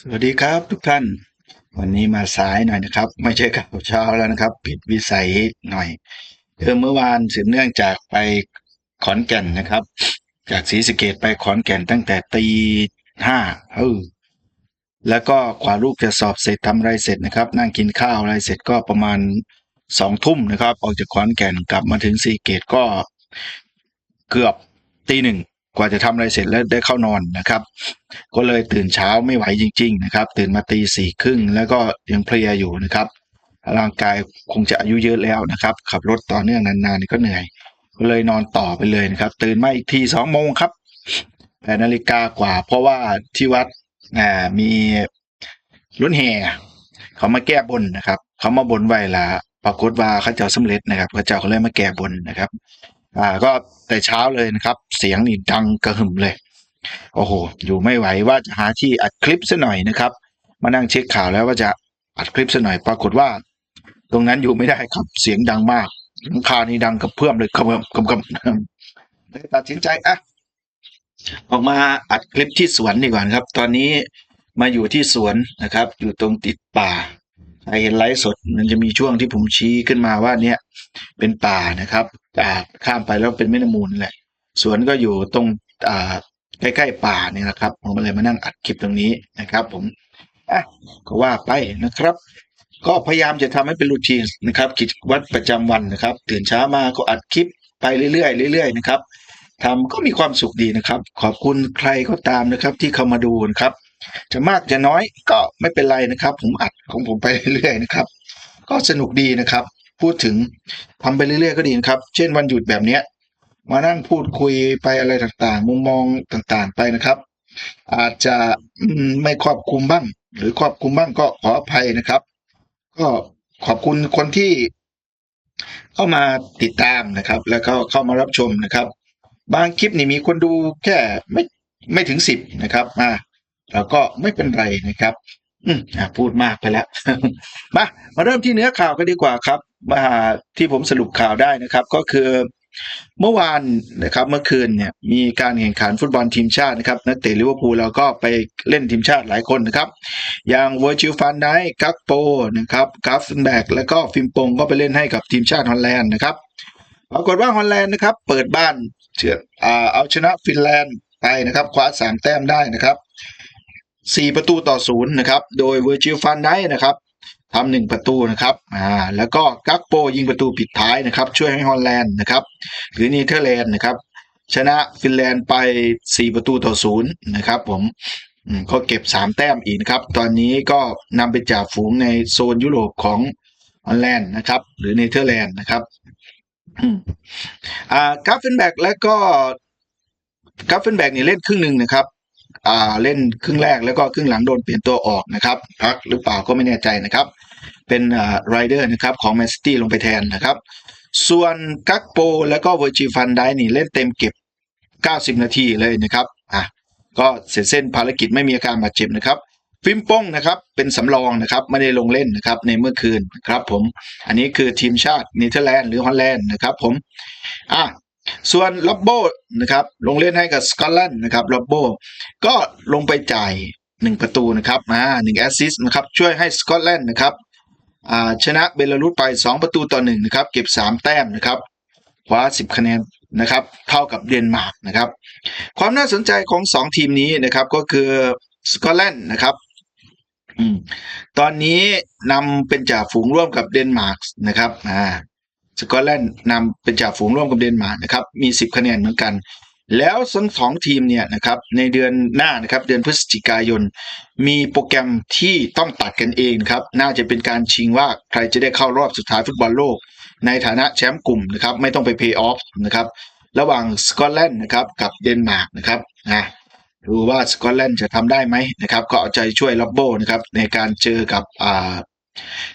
สวัสดีครับทุกท่าน วันนี้มาสายหน่อยนะครับ ไม่ใช่ข่าวเช้าแล้วนะครับปิดวิสัยหน่อยเออเมื่อวานสืบเนื่องจากไปขอนแก่นนะครับ จากศรีสะเกดไปขอนแก่นตั้งแต่ตีห้าเออแล้วก็กว่าลูกจะสอบเสร็จทำอะไรเสร็จนะครับ นั่งกินข้าวอะไรเสร็จก็ประมาณสองทุ่มนะครับ ออกจากขอนแก่นกลับมาถึงศรีสะเกดก็เกือบตีหนึ่ง กว่าจะทำอะไรเสร็จแล้วได้เข้านอนนะครับ ก็เลยตื่นเช้าไม่ไหวจริง ๆ นะครับ ตื่นมาตีสี่ครึ่งแล้วก็ยังเพลียอยู่นะครับ ร่างกายคงจะอายุเยอะแล้วนะครับ ขับรถต่อเนื่องนานๆก็เหนื่อย ก็เลยนอนต่อไปเลยนะครับ ตื่นมาอีกทีสองโมงครับแปดนาฬิกากว่า เพราะว่าที่วัดอ่ามีรุ่นแห่เขามาแก้บนนะครับ เขามาบนไว้ละปรากฏว่าเขาเจ้าสำเร็จนะครับเขาเจ้าก็เลยมาแก้บนนะครับ อ่าก็แต่เช้าเลยนะครับ เสียงนี่ดังกระหึ่มเลย โอ้โห อยู่ไม่ไหวว่าจะหาที่อัดคลิปซะหน่อยนะครับ มานั่งเช็คข่าวแล้วว่าจะอัดคลิปซะหน่อยปรากฏว่า ตรงนั้นอยู่ไม่ได้ครับเสียงดังมากหลังคานี่ดังกับเพื่อมเลยกำกำกำกำเลยตัดสินใจอะออกมาอัดคลิปที่สวนดีกว่านะครับ ตอนนี้มาอยู่ที่สวนนะครับ อยู่ตรงติดป่าใครเห็นไลฟ์สดมันจะมีช่วงที่ผมชี้ขึ้นมาว่าเนี่ยเป็นป่านะครับ ข้ามไปแล้วเป็นแม่น้ำมูลแหละ สวนก็อยู่ตรงใกล้ๆป่าเนี่ยนะครับ ผมเลยมานั่งอัดคลิปตรงนี้นะครับ ผมอะก็ว่าไปนะครับ ก็พยายามจะทำให้เป็นรูทีนนะครับ กิจวัตรประจำวันนะครับ ตื่นเช้ามาก็อัดคลิปไปเรื่อยๆเรื่อยๆนะครับทำก็มีความสุขดีนะครับ ขอบคุณใครก็ตามนะครับ ที่เข้ามาดูนะครับ จะมากจะน้อยก็ไม่เป็นไรนะครับ ผมอัดของผมไปเรื่อยๆนะครับ ก็สนุกดีนะครับ พูดถึงทำไปเรื่อยๆก็ดีนะครับ เช่นวันหยุดแบบเนี้ย มานั่งพูดคุยไปอะไรต่างๆ มุมมองต่างๆไปนะครับ อาจจะไม่ครอบคลุมบ้าง หรือครอบคลุมบ้างก็ขออภัยนะครับ ก็ขอบคุณคนที่เข้ามาติดตามนะครับ แล้วก็เข้ามารับชมนะครับ บางคลิปนี่มีคนดูแค่ไม่ไม่ถึงสิบนะครับอ่าเราก็ไม่เป็นไรนะครับ อืมอะพูดมากไปแล้ว มา มาเริ่มที่เนื้อข่าวกันดีกว่าครับ มาที่ผมสรุปข่าวได้นะครับ ก็คือเมื่อวานนะครับเมื่อคืนเนี่ยมีการแข่งขันฟุตบอลทีมชาตินะครับนักเตะลิเวอร์พูลเราก็ไปเล่นทีมชาติหลายคนนะครับ อย่างเวอร์จิลฟันไดกักโปนะครับกราฟแบกแล้วก็ฟิมปงก็ไปเล่นให้กับทีมชาติฮอลแลนด์นะครับปรากฏว่าฮอลแลนด์นะครับ เปิดบ้านเฉืออเอาชนะฟินแลนด์ไปนะครับคว้าสามแต้มได้นะครับสี่ประตูต่อศูนย์นะครับ โดยเวอร์จิลฟันไดนะครับ ทำหนึ่งประตูนะครับอ่าแล้วก็กักโปยิงประตูปิดท้ายนะครับ ช่วยให้ฮอลแลนด์นะครับ หรือเนเธอร์แลนด์นะครับ ชนะฟินแลนด์ไป 4 ประตูต่อศูนย์นะครับ ผมก็เก็บ 3 แต้มอีกนะครับ ตอนนี้ก็นำไปจ่าฝูงในโซนยุโรปของฮอลแลนด์นะครับ หรือเนเธอร์แลนด์นะครับอ่ากราฟเฟนแบกและก็กราฟเฟนแบกนี่เล่นครึ่งหนึ่งนะครับ เล่นครึ่งแรกแล้วก็ครึ่งหลังโดนเปลี่ยนตัวออกนะครับพักหรือเปล่าก็ไม่แน่ใจนะครับ เป็นไรเดอร์นะครับของแมนซิตี้ลงไปแทนนะครับ ส่วนกักโปแล้วก็เวอร์จิฟันได้นี่เล่นเต็มเก็บ 90 นาทีเลยนะครับอะก็เสร็จเส้นภารกิจไม่มีอาการบาดเจ็บนะครับฟิมป้งนะครับเป็นสำรองนะครับไม่ได้ลงเล่นนะครับในเมื่อคืนครับผมอันนี้คือทีมชาติเนเธอร์แลนด์หรือฮอลแลนด์นะครับผมอะ ส่วนล็อบโบนะครับลงเล่นให้กับสกอตแลนด์นะครับล็อบโบก็ลงไปจ่ายหนึ่งประตูนะครับอ่าหนึ่งแอสซิสต์นะครับช่วยให้สกอตแลนด์นะครับชนะเบลารุสไป 2 ประตูต่อหนึ่งนะครับเก็บ 3 แต้มนะครับคว้า 10 คะแนนนะครับเท่ากับเดนมาร์กนะครับความน่าสนใจของ 2 ทีมนี้นะครับก็คือสกอตแลนด์นะครับอตอนนี้นำเป็นจ่าฝูงร่วมกับเดนมาร์กนะครับอ่า สกอตแลนด์นำเป็นจ่าฝูงร่วมกับเดนมาร์กนะครับมี10คะแนนเหมือนกัน แล้วทั้งสองทีมเนี่ยนะครับในเดือนหน้านะครับเดือนพฤศจิกายน มีโปรแกรมที่ต้องตัดกันเองครับน่าจะเป็นการชิงว่าใครจะได้เข้ารอบสุดท้ายฟุตบอลโลก ในฐานะแชมป์กลุ่มนะครับไม่ต้องไปเพย์ออฟนะครับระหว่างสกอตแลนด์นะครับกับเดนมาร์กนะครับนะดูว่าสกอตแลนด์จะทำได้ไหมนะครับก็เอาใจช่วยลับโบนะครับในการเจอกับอ่า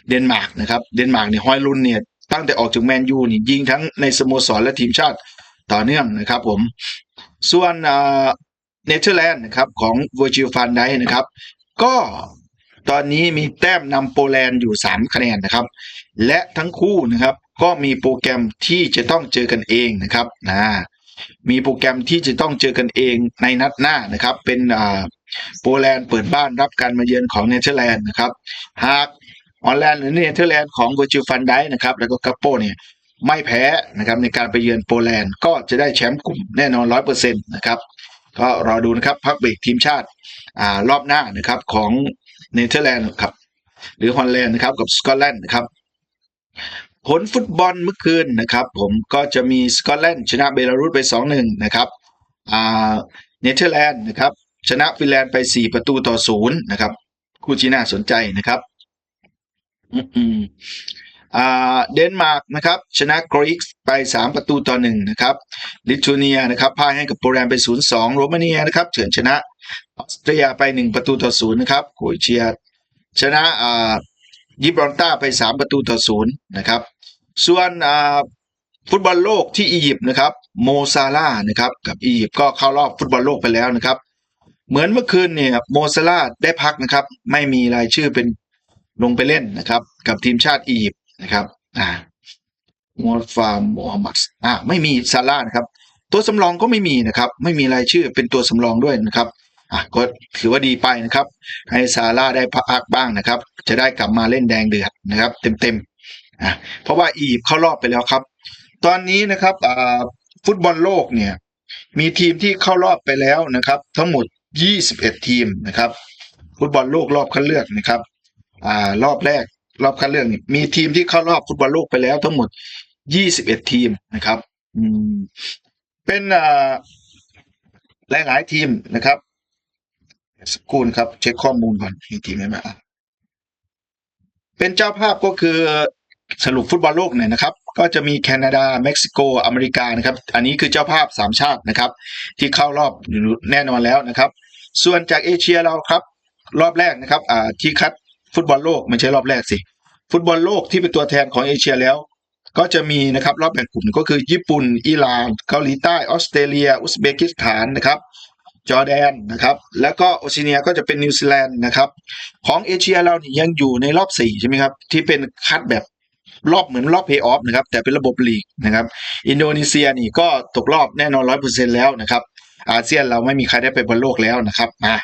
เดนมาร์กนะครับเดนมาร์กเนี่ยฮอยลุนเนี่ย ตั้งแต่ออกจากแมนยูนี่ยิงทั้งในสโมสรและทีมชาติต่อเนื่องนะครับผม ส่วนเนเธอร์แลนด์นะครับของเวอร์จิลฟันไดนะครับ ก็ตอนนี้มีแต้มนำโปแลนด์อยู่ 3 คะแนนนะครับ และทั้งคู่นะครับก็มีโปรแกรมที่จะต้องเจอกันเองนะครับนะมีโปรแกรมที่จะต้องเจอกันเองในนัดหน้านะครับ เป็นโปแลนด์เปิดบ้านรับการมาเยือนของเนเธอร์แลนด์นะครับ หาก ฮอลแลนด์หรือเนเธอร์แลนด์ของโกจิลฟันไดนะครับแล้วก็กัปโปเนี่ยไม่แพ้นะครับในการไปเยือนโปแลนด์ก็จะได้แชมป์กลุ่มแน่นอนร้อยเปอร์เซ็นต์นะครับก็รอดูนะครับพักเบรกทีมชาติอ่ารอบหน้านะครับของเนเธอร์แลนด์ครับหรือฮอลแลนด์นะครับกับสกอตแลนด์นะครับผลฟุตบอลเมื่อคืนนะครับ ผมก็จะมีสกอตแลนด์ชนะเบลารุสไป 2-1 นะครับอ่าเนเธอร์แลนด์นะครับชนะฟินแลนด์ไป 4 ประตูต่อศูนย์นะครับ คู่ที่น่าสนใจนะครับ เดนมาร์กนะครับชนะกรีกไป 3 ประตูต่อหนึ่งนะครับลิทัวเนียนะครับพ่ายให้กับโปแลนด์ไป 0-2 โรมาเนียนะครับเฉือนชนะออสเตรียไป 1 ประตูต่อศูนย์นะครับโครเอเชียชนะยิบรอลต้าไป 3 ประตูต่อศูนย์นะครับส่วนฟุตบอลโลกที่อียิปต์นะครับโมซาลานะครับกับอียิปต์ก็เข้ารอบฟุตบอลโลกไปแล้วนะครับ เหมือนเมื่อคืนเนี่ยโมซาลาได้พักนะครับไม่มีรายชื่อเป็น ลงไปเล่นนะครับ กับทีมชาติอียิปต์นะครับอ่ามูฮัมฟาร์มูฮัมหมัดอ่าไม่มีซาลานะครับ ตัวสำรองก็ไม่มีนะครับ ไม่มีรายชื่อเป็นตัวสำรองด้วยนะครับอะก็ถือว่าดีไปนะครับ ให้ซาร่าได้พักบ้างนะครับ จะได้กลับมาเล่นแดงเดือดนะครับ เต็มๆอะเพราะว่าอียิปต์เข้ารอบไปแล้วครับ ตอนนี้นะครับอ่าฟุตบอลโลกเนี่ยมีทีมที่เข้ารอบไปแล้วนะครับ ทั้งหมด 21 ทีมนะครับ ฟุตบอลโลกรอบคัดเลือกนะครับ อ่ารอบแรก รอบคัดเลือกนี่มีทีมที่เข้ารอบฟุตบอลโลกไปแล้วทั้งหมด 21 ทีมนะครับ อืม เป็นอ่าหลายๆทีมนะครับสกครู่นะครับ เช็คข้อมูลก่อนมีทีมไหมมาอะเป็นเจ้าภาพก็คือสรุปฟุตบอลโลกเนี่ยนะครับ ก็จะมีแคนาดา เม็กซิโก อเมริกานะครับ อันนี้คือเจ้าภาพสามชาตินะครับ ที่เข้ารอบแน่นอนแล้วนะครับ ส่วนจากเอเชียเราครับ รอบแรกนะครับอ่าที่คัด ฟุตบอลโลกไม่ใช่รอบแรกสิ ฟุตบอลโลกที่เป็นตัวแทนของเอเชียแล้ว ก็จะมีนะครับรอบแบ่งกลุ่มก็คือญี่ปุ่น อิหร่าน เกาหลีใต้ ออสเตรเลีย อุซเบกิสถานนะครับ จอร์แดนนะครับ แล้วก็โอชียเนียก็จะเป็นนิวซีแลนด์นะครับ ของเอเชียเรานี่ยังอยู่ในรอบสี่ใช่ไหมครับ ที่เป็นคัดแบบรอบเหมือนรอบเพย์ออฟนะครับ แต่เป็นระบบลีกนะครับ อินโดนีเซียนี่ก็ตกรอบแน่นอนร้อยเปอร์เซ็นแล้วนะครับ อาเซียนเราไม่มีใครได้ไปบอลโลกแล้วนะครับมา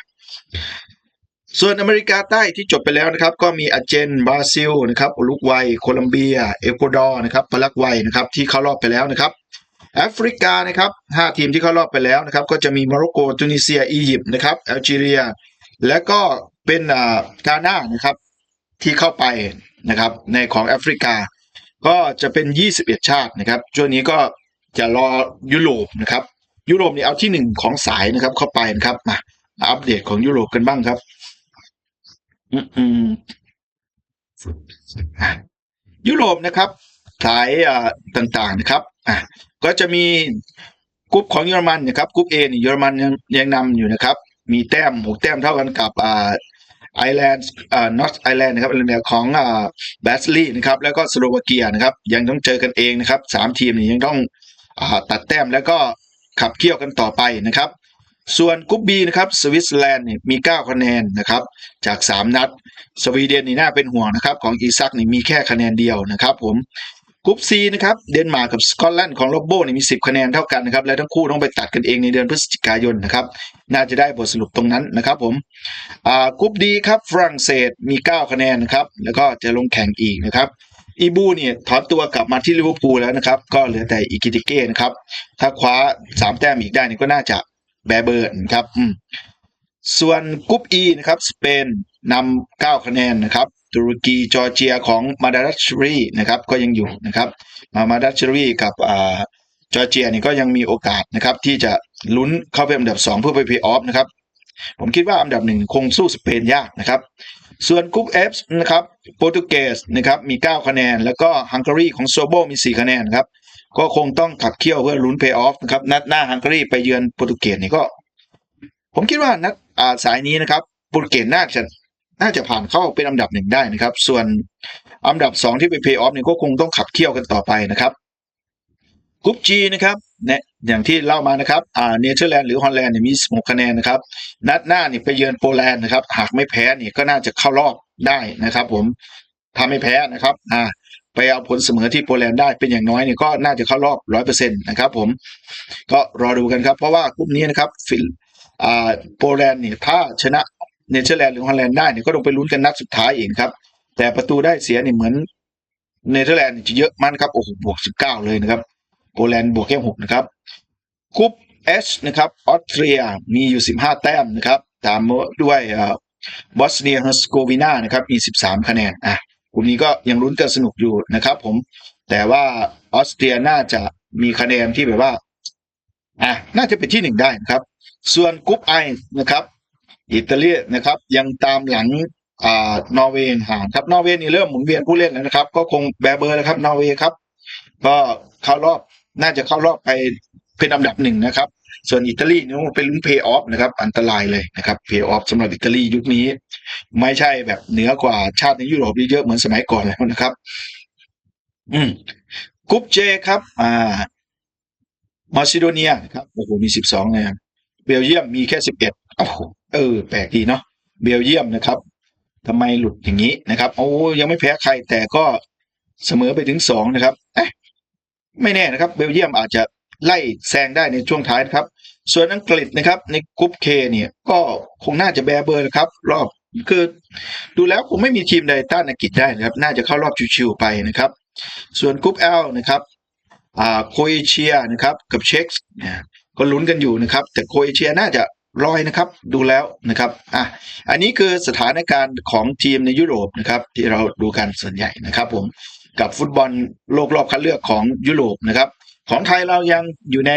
ส่วนอเมริกาใต้ที่จบไปแล้วนะครับ ก็มีอาร์เจนบราซิลนะครับอุรุกวัย โคลัมเบีย เอกวาดอร์นะครับปารากวัยนะครับที่เข้ารอบไปแล้วนะครับแอฟริกานะครับห้าทีมที่เข้ารอบไปแล้วนะครับ ก็จะมีโมร็อกโกตุนิเซียอียิปต์นะครับแอลจีเรีย และก็เป็นอ่ากาหน้านะครับที่เข้าไปนะครับในของแอฟริกา ก็จะเป็น 21 ชาตินะครับช่วงนี้ก็จะรอยุโรปนะครับยุโรปนี่เอาที่หนึ่งของสายนะครับเข้าไปนะครับมาอัปเดตของยุโรปกันบ้างครับ อืมยุโรปนะครับ สายต่างๆนะครับอะก็จะมีกรุ๊ปของเยอรมันนะครับกรุ๊ปเอนี่เยอรมันยังยังนำอยู่นะครับ มีแต้มหกแต้มเท่ากันกับอ่าไอร์แลนด์อ่านอตไอร์แลนด์นะครับในของอ่าแบสลีย์นะครับ แล้วก็สโลวาเกียนะครับ ยังต้องเจอกันเองนะครับสามทีมนี่ยังต้องอ่าตัดแต้มแล้วก็ขับเคี่ยวกันต่อไปนะครับ ส่วนกรุ๊ปบีนะครับสวิตเซอร์แลนด์นี่มี 9 คะแนนนะครับจาก 3 นัด สวีเดนนี่น่าเป็นห่วงนะครับของอีซักนี่มีแค่คะแนนเดียวนะครับผมกรุ๊ปซีนะครับเดนมาร์กกับสกอตแลนด์ของโรบโบนี่มี 10 คะแนนเท่ากันนะครับและทั้งคู่ต้องไปตัดกันเองในเดือนพฤศจิกายนนะครับน่าจะได้บทสรุปตรงนั้นนะครับผมกรุ๊ปดีครับฝรั่งเศสมี 9 คะแนนนะครับแล้วก็จะลงแข่งอีกนะครับอีบูเนี่ยถอนตัวกลับมาที่ลิเวอร์พูลแล้วนะครับ ก็เหลือแต่อิกิติเก้นะครับ ถ้าคว้าสามแต้มอีกได้นี่ก็น่าจะ แบเบิร์นครับส่วนกรุ๊ป E นะครับสเปนนำ9คะแนนนะครับตุรกีจอร์เจียของมาดารัชรีนะครับก็ยังอยู่นะครับมามาดัชรีกับอ่าจอร์เจียนี่ก็ยังมีโอกาสนะครับที่จะลุ้นเข้าไปอันดับ 2 เพื่อไปเพย์ออฟนะครับผมคิดว่าอันดับหนึ่งคงสู้สเปนยากนะครับส่วนกรุ๊ป F นะครับโปรตุเกสนะครับมี 9 คะแนน แล้วก็ฮังการีของโซโบมี 4 คะแนนครับ ก็คงต้องขับเคี่ยวเพื่อลุ้นเพย์ออฟนะครับนัดหน้าฮังการีไปเยือนโปรตุเกสนี่ก็ ผมคิดว่านัดาสายนี้นะครับโปรตุเกสน่าจะน่าจะผ่านเข้าเป็นอันดับหนึ่งได้นะครับ ส่วนอันดับสองที่ไปเพย์ออฟเนี่ยก็คงต้องขับเคี่ยวกันต่อไปนะครับกรุ๊ป G นะครับเนี่ยอย่างที่เล่ามานะครับอ่าเนเธอร์แลนด์หรือฮอลแลนด์เนี่ยมี16คะแนนนะครับ นัดหน้านี่ไปเยือนโปแลนด์นะครับ หากไม่แพ้นี่ก็น่าจะเข้ารอบได้นะครับ ผมถ้าไม่แพ้นะครับอ่า ไปเอาผลเสมอที่โปแลนด์ได้เป็นอย่างน้อยเนี่ยก็น่าจะเข้ารอบร้อยเปอร์เซ็นต์นะครับผมก็รอดูกันครับ เพราะว่ากลุ่มนี้นะครับฟินอ่าโปแลนด์เนี่ยถ้าชนะเนเธอร์แลนด์หรือฮอลแลนด์ได้เนี่ยก็ต้องไปลุ้นกันนัดสุดท้ายเองครับ แต่ประตูได้เสียเนี่ยเหมือนเนเธอร์แลนด์จะเยอะมากครับโอ้โหบวกสิบเก้าเลยนะครับโปแลนด์บวกแค่หกนะครับกรุ๊ปเอชนะครับออสเตรียมีอยู่สิบห้าแต้มนะครับ ตามมาด้วยบอสเนียเฮอร์สโกวีนานะครับมีสิบสามคะแนนอะ ลุ่มนี้ก็ยังลุ้นกันสนุกอยู่นะครับ ผม แต่ว่าออสเตรียน่าจะมีคะแนนที่แบบว่าอะน่าจะเป็นที่หนึ่งได้นะครับ ส่วนกรุ๊ปไอนะครับ อิตาลีนะครับ ยังตามหลังอ่านอร์เวย์ห่างครับนอร์เวย์นี่เริ่มหมุนเวียนผู้เล่นแล้วนะครับ ก็คงแบเบอร์แล้วครับนอร์เวย์ครับ ก็เข้ารอบน่าจะเข้ารอบไปเป็นอันดับหนึ่งนะครับ ส่วนอิตาลีนี่มันเป็นลุ้นเพย์ออฟนะครับ อันตรายเลยนะครับเพย์ออฟสำหรับอิตาลียุคนี้ ไม่ใช่แบบเหนือกว่าชาติในยุโรปเยอะเหมือนสมัยก่อนแล้วนะครับ อืมกรุ๊ปเจครับ อ่ามาซิโดเนียนะครับโอ้โหมีสิบสองเลยครับเบลเยียมมีแค่สิบเอ็ดโอ้โหเออ แปลกดีเนาะเบลเยียมนะครับทำไมหลุดอย่างนี้นะครับโอ้ยังไม่แพ้ใครแต่ก็เสมอไปถึงสองนะครับเอ๊ะไม่แน่นะครับ เบลเยียมอาจจะ ไล่แซงได้ในช่วงท้ายนะครับ ส่วนอังกฤษนะครับในกรุ๊ปเคเนี่ยก็คงน่าจะแบเบอร์นะครับ รอบคือดูแล้วคงไม่มีทีมใดต้านอังกฤษได้นะครับ น่าจะเข้ารอบชิวๆไปนะครับ ส่วนกรุ๊ป L นะครับอ่าโคเอเชียนะครับกับเช็กเนี่ยก็ลุ้นกันอยู่นะครับ แต่โคเอเชียน่าจะลอยนะครับดูแล้วนะครับอะอันนี้คือสถานการณ์ของทีมในยุโรปนะครับ ที่เราดูกันส่วนใหญ่นะครับ ผมกับฟุตบอลโลกรอบคัดเลือกของยุโรปนะครับ ของไทยเรายังอยู่ใน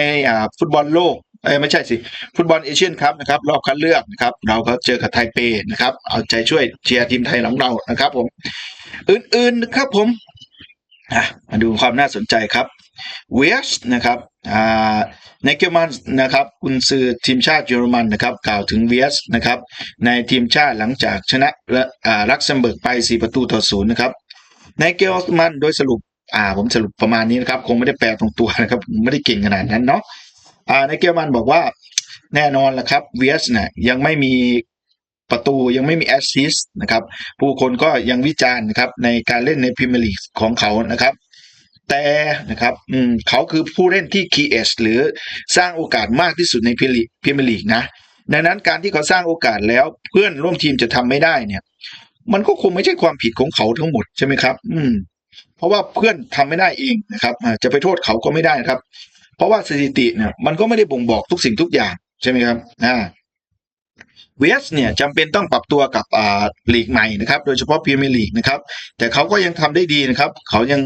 ฟุตบอลโลกเอ้ไม่ใช่สิ ฟุตบอลเอเชียนคัพนะครับรอบคัดเลือกนะครับเราก็เจอกับไทเปนะครับเอาใจช่วยเชียร์ทีมไทยของเรานะครับ ผม อื่นๆนะครับผมมาดูความน่าสนใจครับเวสนะครับในเกมมันนะครับคุณซือทีมชาติเยอรมันนะครับกล่าวถึงเวสนะครับในทีมชาติหลังจากชนะและลักเซมเบิร์กไป 4 ประตูต่อศูนย์นะครับในเกมมันโดยสรุป อ่า ผมสรุปประมาณนี้นะครับ คงไม่ได้แปลตรงตัวนะครับ ไม่ได้เก่งขนาดนั้นเนาะอ่าในเกมมันบอกว่าแน่นอนแหละครับเวสเนี่ยยังไม่มีประตูยังไม่มีแอสซิสต์นะครับ ผู้คนก็ยังวิจารณ์นะครับในการเล่นในพรีเมียร์ลีกของเขานะครับ แต่นะครับอืมเขาคือผู้เล่นที่คีเอสหรือสร้างโอกาสมากที่สุดในพรีเมียร์ลีกนะดังนั้นการที่เขาสร้างโอกาสแล้วเพื่อนร่วมทีมจะทำไม่ได้เนี่ย มันก็คงไม่ใช่ความผิดของเขาทั้งหมดใช่ไหมครับ อืม เพราะว่าเพื่อนทำไม่ได้เองนะครับจะไปโทษเขาก็ไม่ได้นะครับ เพราะว่าสถิติเนี่ยมันก็ไม่ได้บ่งบอกทุกสิ่งทุกอย่างใช่ไหมครับอ่าเวสเนี่ยจำเป็นต้องปรับตัวกับอ่าลีกใหม่นะครับ โดยเฉพาะพรีเมียร์ลีกนะครับ แต่เขาก็ยังทำได้ดีนะครับ เขายัง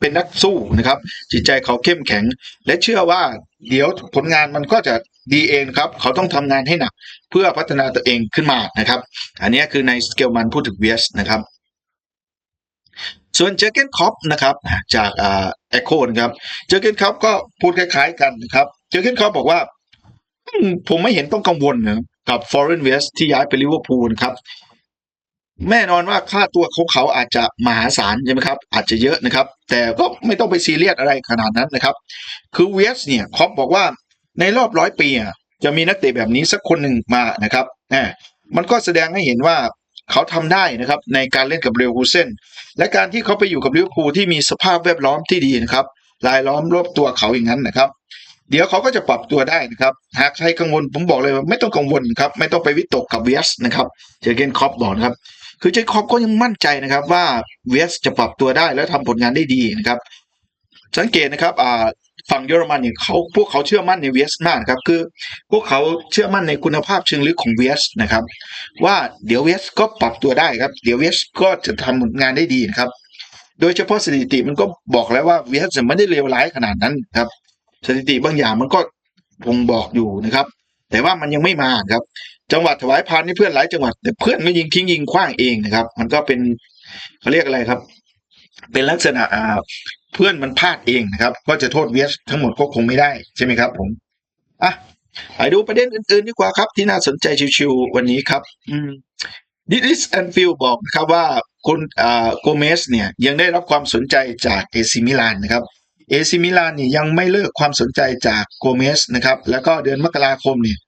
เป็นนักสู้นะครับ จิตใจเขาเข้มแข็ง และเชื่อว่าเดี๋ยวผลงานมันก็จะดีเองครับ เขาต้องทำงานให้หนัก เพื่อพัฒนาตัวเองขึ้นมานะครับ อันนี้คือในสเกลมันพูดถึงเวสนะครับ ส่วนเจอเกนคอปนะครับจากอ่าเอโคนครับเจอเกนคอปก็พูดคล้ายๆกันนะครับเจอเกนคอปบอกว่าผมไม่เห็นต้องกังวลนะกับ Foreign West ที่ย้ายไปลิเวอร์พูลครับแน่นอนว่าค่าตัวของเขาอาจจะมหาศาลใช่ไหมครับ อาจจะเยอะนะครับ แต่ก็ไม่ต้องไปซีเรียสอะไรขนาดนั้นนะครับ คือเวสเนี่ยคอปบอกว่าในรอบร้อยปีจะมีนักเตะแบบนี้สักคนหนึ่งมานะครับมันก็แสดงให้เห็นว่า เขาทำได้นะครับในการเล่นกับเรลฮูเซนและการที่เขาไปอยู่กับลิเวอร์พูลที่มีสภาพแวดล้อมที่ดีนะครับรายล้อมรอบตัวเขาอย่างนั้นนะครับ เดี๋ยวเขาก็จะปรับตัวได้นะครับ หากใครกังวลผมบอกเลยว่าไม่ต้องกังวลครับไม่ต้องไปวิตกกับเวสนะครับเจอเกนคอปบอกนะครับ คือเจคอบก็ยังมั่นใจนะครับว่าเวสจะปรับตัวได้และทำผลงานได้ดีนะครับ สังเกตนะครับอ่า ฝั่งเยอรมันเนี่ยเขาพวกเขาเชื่อมั่นในเวสมากครับคือพวกเขาเชื่อมั่นในคุณภาพเชิงลึกของเวสนะครับ ว่าเดี๋ยวเวสก็ปรับตัวได้ครับ เดี๋ยวเวสก็จะทำผลงานได้ดีครับ โดยเฉพาะสถิติมันก็บอกแล้วว่าเวสไม่ได้เลวร้ายขนาดนั้นครับ สถิติบางอย่างมันก็บ่งบอกอยู่นะครับ แต่ว่ามันยังไม่มาครับ จังหวัดถวายพานนี่เพื่อนหลายจังหวัดแต่เพื่อนก็ยิงทิ้งยิงขว้างเองนะครับ มันก็เป็นเขาเรียกอะไรครับ เป็นลักษณะอ่า เพื่อนมันพลาดเองนะครับ ก็จะโทษเวสทั้งหมดก็คงไม่ได้ใช่ไหมครับ ผมอะไปดูประเด็นอื่นๆดีกว่าครับ ที่น่าสนใจชิวๆวันนี้ครับ อืมดิสแอนฟิลบอกนะครับว่าคุณอ่าโกเมสเนี่ยยังได้รับความสนใจจากเอซิมิลานนะครับเอซิมิลานนี่ยังไม่เลิกความสนใจจากโกเมสนะครับ แล้วก็เดือนมกราคมเนี่ย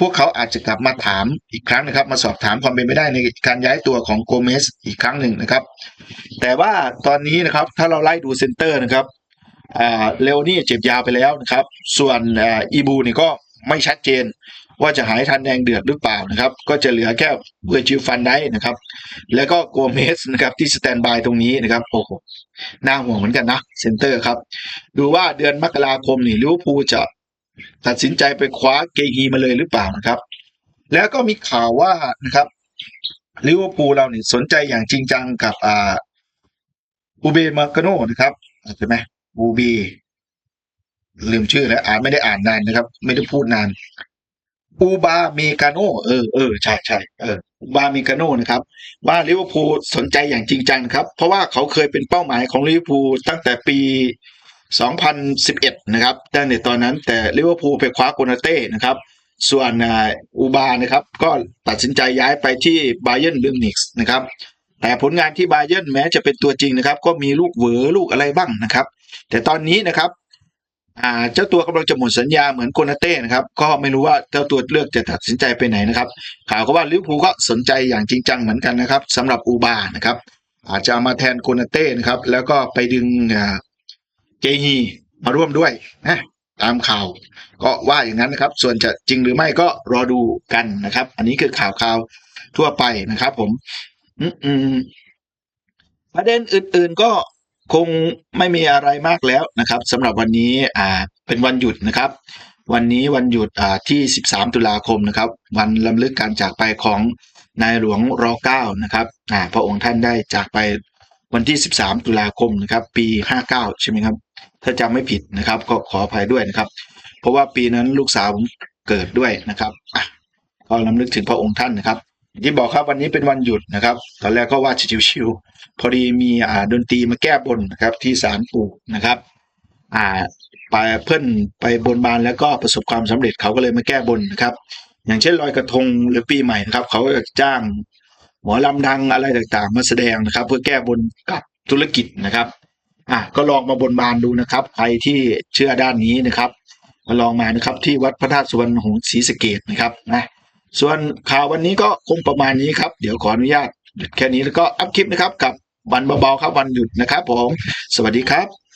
พวกเขาอาจจะกลับมาถามอีกครั้งนะครับ มาสอบถามความเป็นไปได้ในการย้ายตัวของโกเมสอีกครั้งหนึ่งนะครับ แต่ว่าตอนนี้นะครับถ้าเราไล่ดูเซนเตอร์นะครับเลโอนี่เจ็บยาวไปแล้วนะครับ ส่วนอ,อีบูนี่ก็ไม่ชัดเจนว่าจะหายทันแดงเดือดหรือเปล่านะครับ ก็จะเหลือแค่เวอร์จิฟันได้นะครับ แล้วก็โกเมสนะครับที่สแตนบายตรงนี้นะครับโอ้โหน่าห่วงเหมือนกันนะเซนเตอร์ครับ ดูว่าเดือนมกราคมนี่ลิเวอร์พูลจะ ตัดสินใจไปคว้าเกฮีมาเลยหรือเปล่านะครับ แล้วก็มีข่าวว่านะครับลิเวอร์พูลเราเนี่ยสนใจอย่างจริงจังกับอ่าอูเบมาร์กาโนนะครับใช่ไหมอูเบลืมชื่อแล้วอ่านไม่ได้อ่านนานนะครับ ไม่ได้พูดนานอูบาเมกาโนเออเออใช่ใช่เอออูบาเมกาโนนะครับว่าลิเวอร์พูลสนใจอย่างจริงจังครับ เพราะว่าเขาเคยเป็นเป้าหมายของลิเวอร์พูลตั้งแต่ปี 2011 นะครับตั้งแต่ตอนนั้นแต่ลิเวอร์พูลไปคว้าโกนาเต้นะครับ ส่วนอูบานะครับ ก็ตัดสินใจย้ายไปที่บาเย r n นบิมนิกส์นะครับ แต่ผลงานที่บาเยนแม้จะเป็นตัวจริงนะครับ ก็มีลูกเหวอลูกอะไรบ้างนะครับ แต่ตอนนี้นะครับเจ้าตัวกำลังจะหมดสัญญาเหมือนโกนาเต้นะครับ ก็ไม่รู้ว่าเจ้าตัวเลือกจะตัดสินใจไปไหนนะครับ ข่าวก็ว่าลิเวอร์พูลก็สนใจอย่างจริงจังเหมือนกันนะครับสำหรับอูบานะครับ อาจจะมาแทนโกนาเต้นะครับ แล้วก็ไปดึง เจฮีมาร่วมด้วยนะตามข่าวก็ว่าอย่างนั้นนะครับ ส่วนจะจริงหรือไม่ก็รอดูกันนะครับ อันนี้คือข่าวข่าวทั่วไปนะครับ ผมอืมประเด็นอื่น ๆก็คงไม่มีอะไรมากแล้วนะครับสำหรับวันนี้อ่าเป็นวันหยุดนะครับ วันนี้วันหยุดอ่าที่ 13 ตุลาคมนะครับ วันลำลึกการจากไปของนายหลวงร9นะครับอ่าพระองค์ท่านได้จากไปวันที่ 13 ตุลาคมนะครับ ปี 59 ใช่ไหมครับ ถ้าจำไม่ผิดนะครับ ก็ขออภัยด้วยนะครับ เพราะว่าปีนั้นลูกสาวผมเกิดด้วยนะครับอะก็ลำลึกถึงพระองค์ท่านนะครับที่บอกครับวันนี้เป็นวันหยุดนะครับ ตอนแรกก็ว่าชิวๆพอดีมีอ่าดนตรีมาแก้บนนะครับ ที่ศาลปู่นะครับ อ่าไปเพื่อนไปบนบานแล้วก็ประสบความสำเร็จเขาก็เลยมาแก้บนนะครับ อย่างเช่นลอยกระทงหรือปีใหม่นะครับ เขาก็จะจ้างหมอลำดังอะไรต่างๆ มาแสดงนะครับ เพื่อแก้บนกับธุรกิจนะครับ อะก็ลองมาบนบานดูนะครับใครที่เชื่อด้านนี้นะครับมาลองมานะครับที่วัดพระธาตุสุวรรณหงษ์ศรีสะเกดนะครับนะส่วนข่าววันนี้ก็คงประมาณนี้ครับ เดี๋ยวขออนุญาตหยุดแค่นี้แล้วก็อัพคลิปนะครับกับวันเบาๆครับวันหยุดนะครับผม สวัสดีครับ